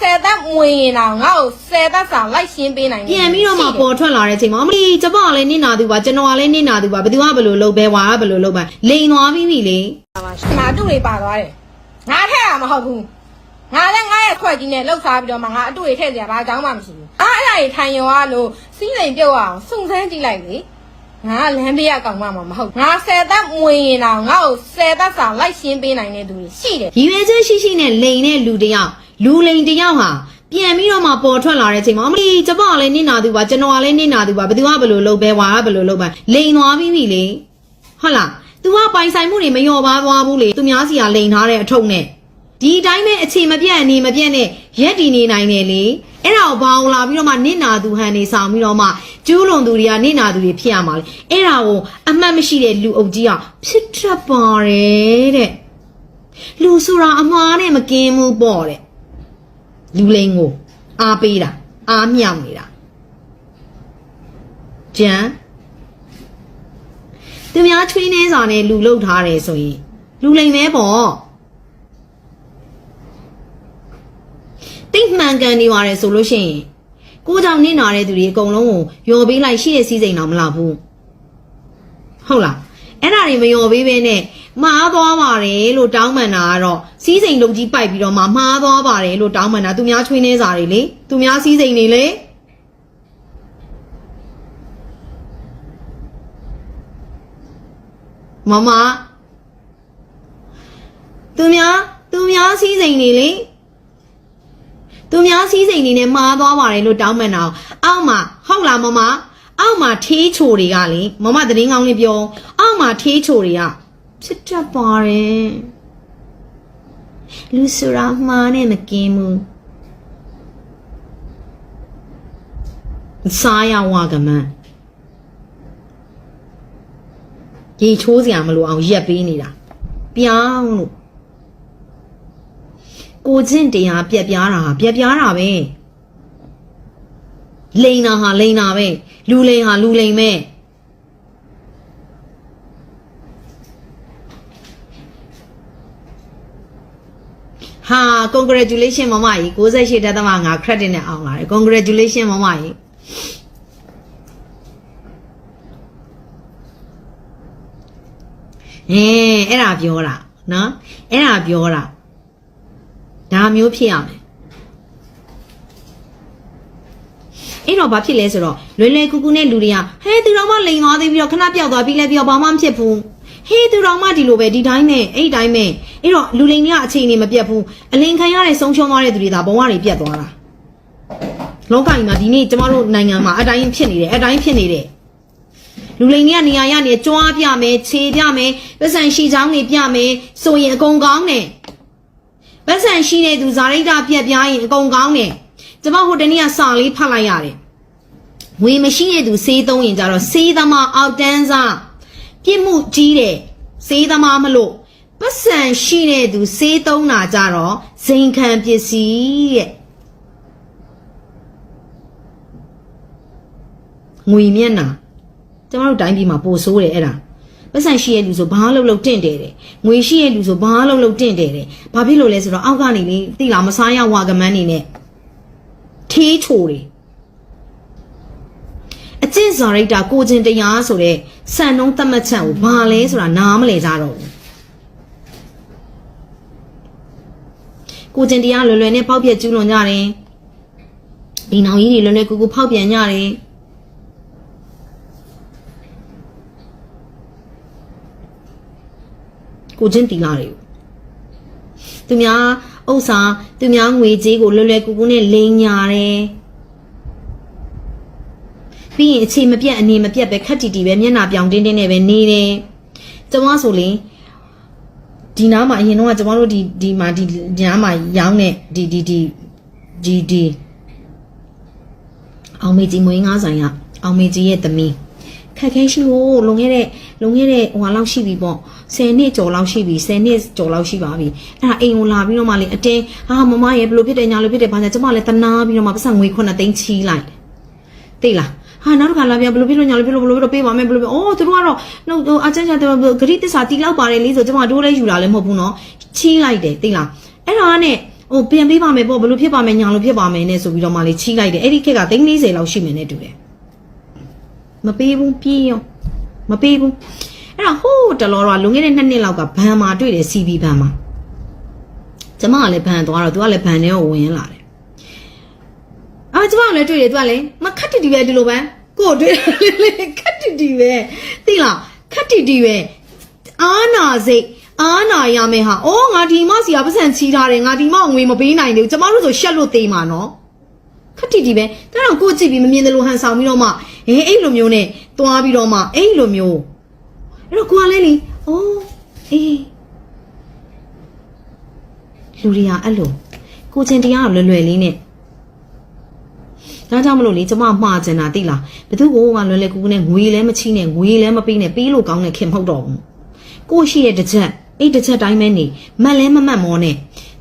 ဆယ်သက်မွေရင်တော့ငါ့ကိုဆယ်သက်စာလိုက်ရှင်းပေးနိုင်တယ်ပြန်ပြီးတော့မှပေါ်ထွက်လာတဲ့အချိန်မှာအမလီကျမကလည်းနင့်နာသူပါကျွန်တော်ကလည်းနင့်နာသူပါဘယ်သူကဘယ်လိုလုပ်ပဲဝါကဘယ်လိုလုပ်ပါလိန်သွားပြီးပြီလေငါအတူတွေပါသွားတယ်ငါထက်ရမဟုတ်ဘူးငါလည်းငါရဲ့ခွက်ကြီးနဲ့လှုပ်ရှားပြီးတော့မှငါအတူတွေထည့်စရာဘာအကြောင်းမှမရှိဘူးအားအဲ့ဒါကြီးထိုင်ရောရလို့စီးစိမ်ပြုတ်အောင်စုံစမ်းကြည့်လိုက်လေငါကလမ်းပြရကောင်မှမမဟုတ်ငါဆယ်သက်မွေရင်တော့ငါ့ကိုဆယ်သက်စာလိုက်ရှင်းပေးနိုင်တဲ့သူတွေရှိတယ်ရည်ရွယ်ချက်ရှိရှိနဲ့လိန်တဲ့လူတစ်ယောက် လူလိန်တစ်ယောက်ဟာပြန်ပြီးတော့မှပေါ်ထွက်လာတဲ့အချိန်မှာအမလီကျမကလည်းနင့်နာသူပါကျွန်တော်ကလည်းနင့်နာသူပါဘယ်သူကဘယ်လိုလုပ်ပဲဝါကဘယ်လိုလုပ်ပါလိန်သွားပြီးပြီလေဟုတ်လား तू ကပိုင်ဆိုင်မှုတွေမလျော့ပါသွားဘူးလေသူများစီကလိန်ထားတဲ့အထုပ်နဲ့ဒီအတိုင်းပဲအခြေမပြတ်အနေမပြတ်နဲ့ရက်တည်နေနိုင်တယ်လေအဲ့ဒါကိုဘာအောင်လာပြီးတော့မှနင့်နာသူဟန်နေဆောင်ပြီးတော့မှကျူးလွန်သူတွေကနင့်နာသူတွေဖြစ်ရမှာလေအဲ့ဒါကိုအမှတ်မရှိတဲ့လူအုပ်ကြီးကဖြစ်တတ်ပါတယ်တဲ့လူဆိုတာအမှားနဲ့မကင်းဘူးပေါ့တဲ့ လူလိန်ကိုအားပေးတာအားမြောက်နေတာကြမ်းသူများချွေးနှင်းစာနဲ့လူလုတ်ထားတယ်ဆိုရင်လူလိန်ပဲပေါ့တိတ်မှန်ကန်နေပါတယ်ဆိုလို့ရှိရင်ကိုကြောင့်နင့်နာတဲ့သူတွေအကုန်လုံးကိုယော်ပေးလိုက်ရှိတဲ့စည်းစိမ်တော့မလားဘူးဟုတ်လားအဲ့ဒါတွေမယော်ပေးဘဲနဲ့ မှားသွားပါတယ်လို့တောင်းပန်တာကတော့စီးစိမ်လုံးကြီးပိုက်ပြီးတော့မှမှားသွားပါတယ်လို့တောင်းပန်တာသူများချွေးနှင်းစာတွေလေသူများစီးစိမ်တွေလေမမသူများသူများစီးစိမ်တွေလေသူများစီးစိမ်တွေနဲ့မှားသွားပါတယ်လို့တောင်းပန်တာအောက်မှာဟုတ်လားမမအောက်မှာထေးချိုတွေကလေမမသတင်းကောင်းလေးပြောအောက်မှာထေးချိုတွေက ဖြစ်တတ်ပါတယ်လူစရာမှားနဲ့မကင်းဘူးစားရဝကမန်းရေချိုးစရာမလိုအောင်ရက်ပေးနေတာပြောင်းလို့ကိုချင်းတရားပြက်ပြားတာဟာပြက်ပြားတာပဲလိန်တာဟာလိန်တာပဲလူလိန်ဟာလူလိန်ပဲ ဟာ congratulation မမကြီး68တက်သမ5 credit နဲ့အောင်လာတယ် congratulation မမကြီးအဲအဲ့ဒါပြောတာနော်အဲ့ဒါပြောတာဒါမျိုးဖြစ်ရမယ်အဲ့တော့ဘာဖြစ်လဲဆိုတော့လွယ်လွယ်ကူကူနဲ့လူတွေကဟဲသူတော်မလိန်သွားသေးပြီးတော့ခဏပြောက်သွားပြီးလဲပြီးတော့ဘာမှမဖြစ်ဘူးဟေးသူတော်မဒီလိုပဲဒီတိုင်းနဲ့အဲ့ဒီတိုင်းပဲ အဲ့တော့လူလိန်တွေကအခြေအနေမပြတ်ဘူးအလင်ခံရတဲ့ဆုံးရှုံးသွားတဲ့သူတွေဒါဘဝတွေပြတ်သွားတာလောကကြီးမှာဒီနေ့ကျမတို့နိုင်ငံမှာအတိုင်းဖြစ်နေတယ်အတိုင်းဖြစ်နေတယ်လူလိန်တွေကနေရာရနေကြွားပြမယ်ခြေပြမယ်ပတ်စံရှိချောင်းတွေပြမယ်ဆိုရင်အကုန်ကောင်းတယ်ပတ်စံရှိတဲ့သူဇာရိတ္တပြက်ပြားရင်အကုန်ကောင်းတယ်ကျမဟိုတနေ့ကစာလေးဖတ်လိုက်ရတယ်ဝေမရှိတဲ့သူစေးသုံးရင်ကြတော့စေးသမားအောက်တန်းစားပြစ်မှုကြီးတယ်စေးသမားမလို့ ပတ်စံရှိတဲ့သူစေးသုံးတာကြတော့ဇိမ်ခံပစ္စည်းတဲ့ငွေမျက်နှာကျမတို့တိုင်းပြည်မှာပိုဆိုးတယ်အဲ့ဒါပတ်စံရှိရဲ့လူဆိုဘာလို့လို့တင့်တယ်တယ်ငွေရှိရဲ့လူဆိုဘာလို့လို့တင့်တယ်တယ်ဘာဖြစ်လို့လဲဆိုတော့အောက်ကနေလေတိလာမစားရဝါကမန်းနေနဲ့ထေးချိုတယ်အကျင့်စာရိတ္တာကိုချင်းတရားဆိုတဲ့စံနှုံးသတ်မှတ်ချက်ကိုဘာလဲဆိုတာနားမလဲကြတော့ဘူး ကိုချင်းတရားလွယ်လွယ်နဲ့ပေါက်ပြက်ကျူးလွန်ကြတယ်ဒီနောင်ကြီးတွေလွယ်လွယ်ကူကူဖောက်ပြန်ကြတယ်ကိုချင်းတီလာတွေကိုသူများဥစ္စာသူများငွေကြေးကိုလွယ်လွယ်ကူကူနဲ့လိမ်ညာတယ်ပြီးရင်အခြေမပြတ်အနေမပြတ်ပဲခက်တီတီပဲမျက်နှာပြောင်တင်းတင်းနဲ့ပဲနေတယ်ကျမဆိုလေ ဒီနားမှာအရင်တော့ကျမတို့ဒီဒီမှာဒီဒီနားမှာရောင်းတဲ့ဒီဒီဒီဒီဒီအောင်မေကြီးမွေးငါးဆိုင်ကအောင်မေကြီးရဲ့သမီးခက်ခဲရှိဖို့လွန်ခဲ့တဲ့လွန်ခဲ့တဲ့ဟိုဟာလောက်ရှိပြီပေါ့10နှစ်ကျော်လောက်ရှိပြီ10နှစ်ကျော်လောက်ရှိပါပြီအဲ့ဒါအိမ်ကိုလာပြီးတော့မှလေအတင်းဟာမမရဲ့ဘယ်လိုဖြစ်တယ်ညာလိုဖြစ်တယ်ဘာညာကျမလည်းတနာပြီးတော့မှပတ်စံငွေ9သိန်းချီးလိုက်သိလား ဟာနောက်တစ်ခါလာပြန်ဘယ်လိုဖြစ်လို့ညာလိုဖြစ်လို့ဘယ်လိုဖြစ်လို့ပေးပါမယ်ဘယ်လိုဖြစ်အော်သူတို့ကတော့နှုတ်အချမ်းချမ်းဂရိတစ္ဆာတီလောက်ပါတယ်လေဆိုကျမတို့လည်းယူလာလည်းမဟုတ်ဘူးနော်ချီးလိုက်တယ်သိလားအဲ့ဒါကနဲ့ဟိုပြန်ပေးပါမယ်ပေါ့ဘယ်လိုဖြစ်ပါမယ်ညာလိုဖြစ်ပါမယ်နဲ့ဆိုပြီးတော့မှလေချီးလိုက်တယ်အဲ့ဒီခက်က340လောက်ရှိမယ်နဲ့တူတယ်မပေးဘူးပြေးရောမပေးဘူးအဲ့ဒါဟိုးတလောတော့လွန်ခဲ့တဲ့2နှစ်လောက်ကဘန်မှာတွေ့တယ် CB ဘန်မှာကျမကလည်းဘန်သွားတော့သူကလည်းဘန်ထဲကိုဝင်လာတယ် အာကျမကလည်းတွေ့တယ်သူကလည်းမခတ်တီတီပဲဒီလိုပဲကို့တွေ့တယ်လေခတ်တီတီပဲသိလားခတ်တီတီပဲအာနာစိတ်အာနာရမယ်ဟာအော်ငါဒီမစီကပတ်စံချီးထားတယ်ငါဒီမငွေမပေးနိုင်သေးဘူးကျမတို့ဆိုရှက်လို့သေးမှာနော်ခတ်တီတီပဲဒါတော့ကို့ကြည့်ပြီးမမြင်တယ်လို့ဟန်ဆောင်ပြီးတော့မှဟင်းအဲ့လိုမျိုးနဲ့သွားပြီးတော့မှအဲ့လိုမျိုးအဲ့တော့ကိုကလည်းလေအော်အေးလူတွေကအဲ့လိုကိုချင်းတရားကိုလွယ်လွယ်လေးနဲ့ ဒါကြောင့်မလို့လေကျမမှားချင်တာသိလားဘသူကမှလွယ်လွယ်ကူကူနဲ့ငွေလည်းမချိနဲ့ငွေလည်းမပေးနဲ့ပေးလို့ကောင်းတဲ့ခင်မဟုတ်တော့ဘူးကိုရှိရဲ့တစ်ချက်အဲ့တစ်ချက်တိုင်းပဲနေမတ်လဲမမတ်မောနဲ့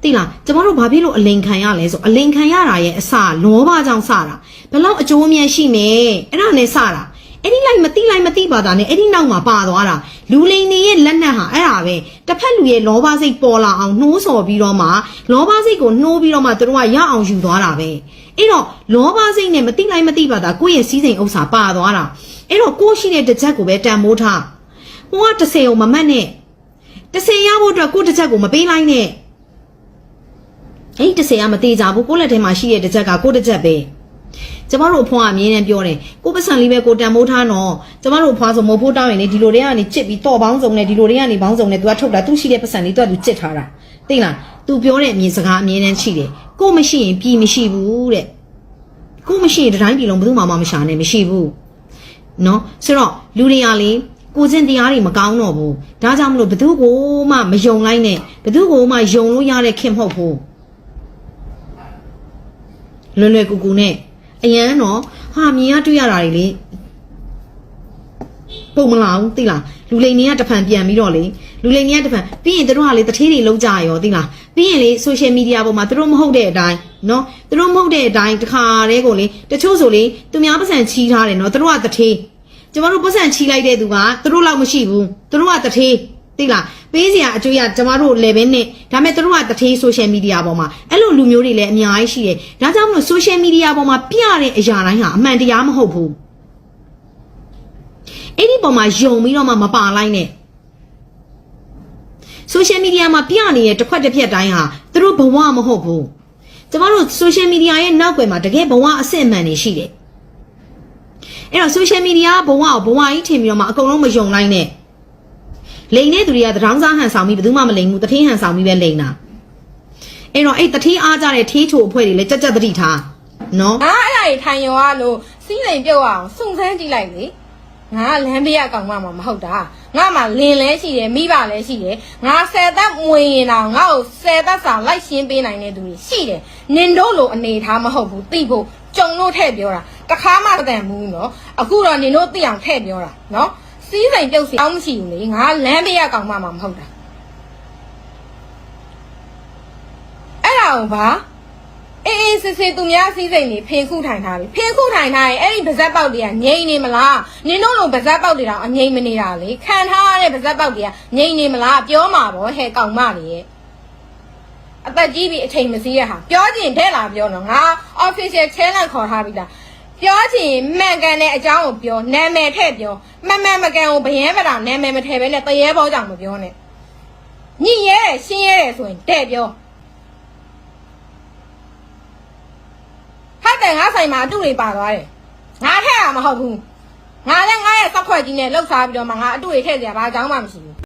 သိလားကျမတို့ဘာဖြစ်လို့အလိန်ခံရလဲဆိုအလိန်ခံရတာရဲ့အစလောဘကြောင့်စတာဘယ်လောက်အကျိုးအမြတ်ရှိနေအဲ့ဒါနဲ့စတာအဲ့ဒီလိုက်မတိလိုက်မတိပါတာနဲ့အဲ့ဒီနောက်မှာပါသွားတာလူလိန်နေရဲ့လက်နက်ဟာအဲ့ဒါပဲတစ်ဖက်လူရဲ့လောဘစိတ်ပေါ်လာအောင်နှိုးဆော်ပြီးတော့မှလောဘစိတ်ကိုနှိုးပြီးတော့မှသူတို့ကရအောင်ယူသွားတာပဲ အဲ့တော့လောဘစိတ်နဲ့မတိလိုက်မတိပါတာကိုယ့်ရဲ့စီးစိမ်ဥစ္စာပါသွားတာအဲ့တော့ကိုယ့်ရှိတဲ့တစ်ချက်ကိုပဲတန်မိုးထားဟိုကတစ်ဆယ်ကိုမမတ်နဲ့တစ်ဆယ်ရဖို့အတွက်ကိုယ့်တစ်ချက်ကိုမပေးလိုက်နဲ့အဲ့ဒီတစ်ဆယ်ကမသေးကြဘူးကိုယ့်လက်ထဲမှာရှိတဲ့တစ်ချက်ကကိုယ့်တစ်ချက်ပဲကျမတို့အဖွားကအမြင်နဲ့ပြောတယ်ကိုပတ်စံလေးပဲကိုတန်မိုးထားနော်ကျမတို့အဖွားဆိုမဟုတ်ဖို့တောင်းရင်လေဒီလိုတွေကနေချစ်ပြီးတော့ပေါင်းစုံနဲ့ဒီလိုတွေကနေပေါင်းစုံနဲ့ तू ကထုတ်တာသူရှိတဲ့ပတ်စံလေး तू က तू ချစ်ထားတာသိလား तू ပြောတဲ့အမြင်စကားအမြင်နဲ့ရှိတယ် ကိုမရှိရင်ပြည်မရှိဘူးတဲ့ကိုမရှိရင်တတိုင်းပြည်လုံးဘယ်သူမှမရှာနဲ့မရှိဘူးနော်ဆိုတော့လူတွေကလေကိုကျင့်တရားတွေမကောင်းတော့ဘူးဒါကြောင့်မလို့ဘသူကိုမှမယုံလိုက်နဲ့ဘသူကိုမှယုံလို့ရတဲ့ခင်မဟုတ်ဘူးလွယ်လွယ်ကူကူနဲ့အရန်တော့ဟာမြင်ရတွေ့ရတာတွေလေပုံမလာဘူးသိလားလူလိန်တွေကတဖန်ပြန်ပြီးတော့လေလူလိန်တွေကတဖန်ပြီးရင်တို့ကလေတထေးတွေလုံးကြရောသိလား ပြီးရင်လေဆိုရှယ်မီဒီယာပေါ်မှာတို့မဟုတ်တဲ့အတိုင်းနော်တို့မဟုတ်တဲ့အတိုင်းတခါတည်းကိုလေတချို့ဆိုလေသူများပတ်စံချီးထားတယ်နော်တို့ကတထေးကျမတို့ပတ်စံချီးလိုက်တဲ့သူကတို့လောက်မရှိဘူးတို့ကတထေးသိလားပေးစရာအကျိုးရကျမတို့ level နဲ့ဒါပေမဲ့တို့ကတထေး social media ပေါ်မှာအဲ့လိုလူမျိုးတွေလည်းအများကြီးရှိတယ်ဒါကြောင့်မလို့ social media ပေါ်မှာပြတဲ့အရာတိုင်းဟာအမှန်တရားမဟုတ်ဘူးအဲ့ဒီပေါ်မှာယုံပြီးတော့မှမပါလိုက်နဲ့ social media မှာပြနေတဲ့တစ်ခွက်တစ်ဖြက်တိုင်းဟာသူတို့ဘဝမဟုတ်ဘူးကျမတို့ social media ရဲ့နောက်ွယ်မှာတကယ်ဘဝအစစ်အမှန်တွေရှိတယ်အဲ့တော့ social media ဘဝကိုဘဝကြီးထင်ပြီးတော့မှအကုန်လုံးမယုံလိုက်နဲ့လိန်တဲ့သူတွေကတထောင်းစားဟန်ဆောင်ပြီးဘယ်သူမှမလိန်ဘူးတထင်းဟန်ဆောင်ပြီးပဲလိန်တာအဲ့တော့အဲ့တထင်းအားကြတဲ့ထေးချိုအဖွဲ့တွေလည်းကြက်ကြက်တတိထားနော်ငါအဲ့ဒါကြီးထိုင်ရောလို့စီးစိမ်ပြုတ်အောင်စုံစမ်းကြည့်လိုက်လေ ငါလမ်းဘေးကကောင်မမှာမဟုတ်တာငါမှလင်လဲရှိတယ်မိဘလဲရှိတယ်ငါဆယ်သက်မွေရင်တော့ငါ့ကိုဆယ်သက်စာလိုက်ရှင်းပေးနိုင်တဲ့သူတွေရှိတယ်နင်တို့လိုအနေထားမဟုတ်ဘူးသိဖို့ကြုံလို့ထည့်ပြောတာတခါမှမတန်ဘူးနော်အခုတော့နင်တို့သိအောင်ထည့်ပြောတာနော်စီးစိမ်ပြုတ်စီအောင်မရှိဘူးလေငါလမ်းဘေးကကောင်မမှာမဟုတ်တာအဲ့ဒါကိုဘာ အေးအေးစစ်စစ်သူများစီးစိမ်နေဖင်ခုထိုင်ထားပြီဖင်ခုထိုင်ထားရင်အဲ့ဒီဗဇက်ပေါက်တွေကငြိမ့်နေမလားနင်တို့လိုဗဇက်ပေါက်တွေတော့အငြိမ့်မနေတာလေခံထားရတဲ့ဗဇက်ပေါက်တွေကငြိမ့်နေမလားပြောမှာဗောဟဲ့ကောင်မတွေရဲ့အသက်ကြီးပြီးအချိန်မစည်းရဟာပြောချင်တဲ့လားပြောတော့ငါ official challenge ခေါ်ထားပြီလားပြောချင်မှန်ကန်တဲ့အကြောင်းကိုပြောနာမည်ထည့်ပြောမှန်မှန်မကန်ကိုဘယဲမတာနာမည်မထည့်ဘဲနဲ့တရေဘောကြောင့်မပြောနဲ့ညင်ရဲတယ်ရှင်းရဲတယ်ဆိုရင်တဲ့ပြော ဟာတယ်ငါဆိုင်မှာအတူတွေပါသွားတယ်ငါထည့်ရမဟုတ်ဘူးငါလည်းငါရဲ့စက်ခွက်ကြီးနဲ့လှုပ်ရှားပြီးတော့မှငါအတူတွေထည့်စရာဘာအကြောင်းမှမရှိဘူး